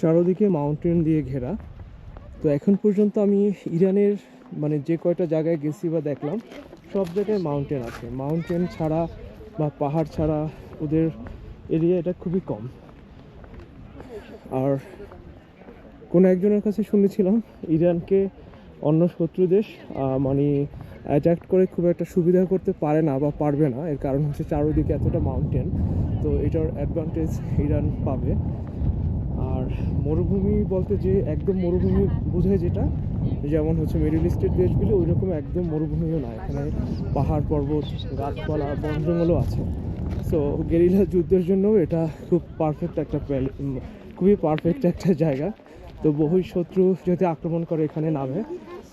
চারোদিকে মাউন্টেন দিয়ে ঘেরা। তো এখন পর্যন্ত আমি ইরানের মানে যে কয়টা জায়গায় গেছি বা দেখলাম, সব জায়গায় মাউন্টেন আছে। মাউন্টেন ছাড়া বা পাহাড় ছাড়া ওদের এরিয়া এটা খুবই কম। আর কোনো একজনের কাছে শুনেছিলাম, ইরানকে অন্য শত্রু দেশ মানে অ্যাট্যাক্ট করে খুব একটা সুবিধা করতে পারে না বা পারবে না। এর কারণ হচ্ছে চারোদিকে এতটা মাউন্টেন তো এটার অ্যাডভান্টেজ ইরান পাবে। আর মরুভূমি বলতে যে একদম মরুভূমি বোঝায় যেটা, যেমন হচ্ছে মিডল ইস্টের দেশগুলো ওই রকম একদম মরুভূমিও না, এখানে পাহাড় পর্বত, গাছপালা বন জঙ্গলও আছে। সো গেরিলা যুদ্ধের জন্য এটা খুব পারফেক্ট একটা খুবই পারফেক্ট একটা জায়গা। তো বহু শত্রু যদি আক্রমণ করে এখানে নামে,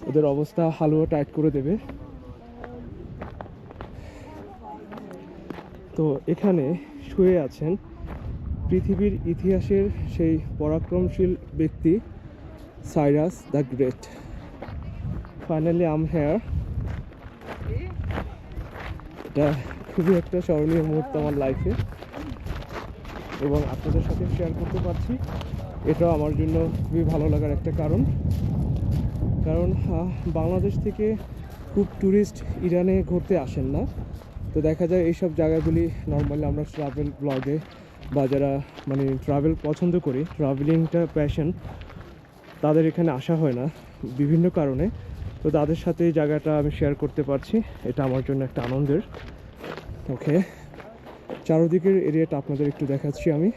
ওদের অবস্থা হালুয়া টাইট করে দেবে। তো এখানে শুয়ে আছেন পৃথিবীর ইতিহাসের সেই পরাক্রমশীল ব্যক্তি Cyrus the great. Finally am here এটা খুবই একটা স্মরণীয় মুহূর্ত আমার লাইফে এবং আপনাদের সাথে শেয়ার করতে পারছি। এটাও আমার জন্য খুবই ভালো লাগার একটা কারণ। কারণ বাংলাদেশ থেকে খুব ট্যুরিস্ট ইরানে ঘুরতে আসেন না। তো দেখা যায় এইসব জায়গাগুলি নর্মালি আমরা ট্রাভেল ব্লগে বা যারা মানে ট্রাভেল পছন্দ করি ট্রাভেলিংটা প্যাশন তাদের এখানে আসা হয় না বিভিন্ন কারণে। তো তাদের সাথে এই জায়গাটা আমি শেয়ার করতে পারছি। এটা আমার জন্য একটা আনন্দের। ওকে চারোদিকের এরিয়াটা আপনাদের একটু দেখাচ্ছি আমি।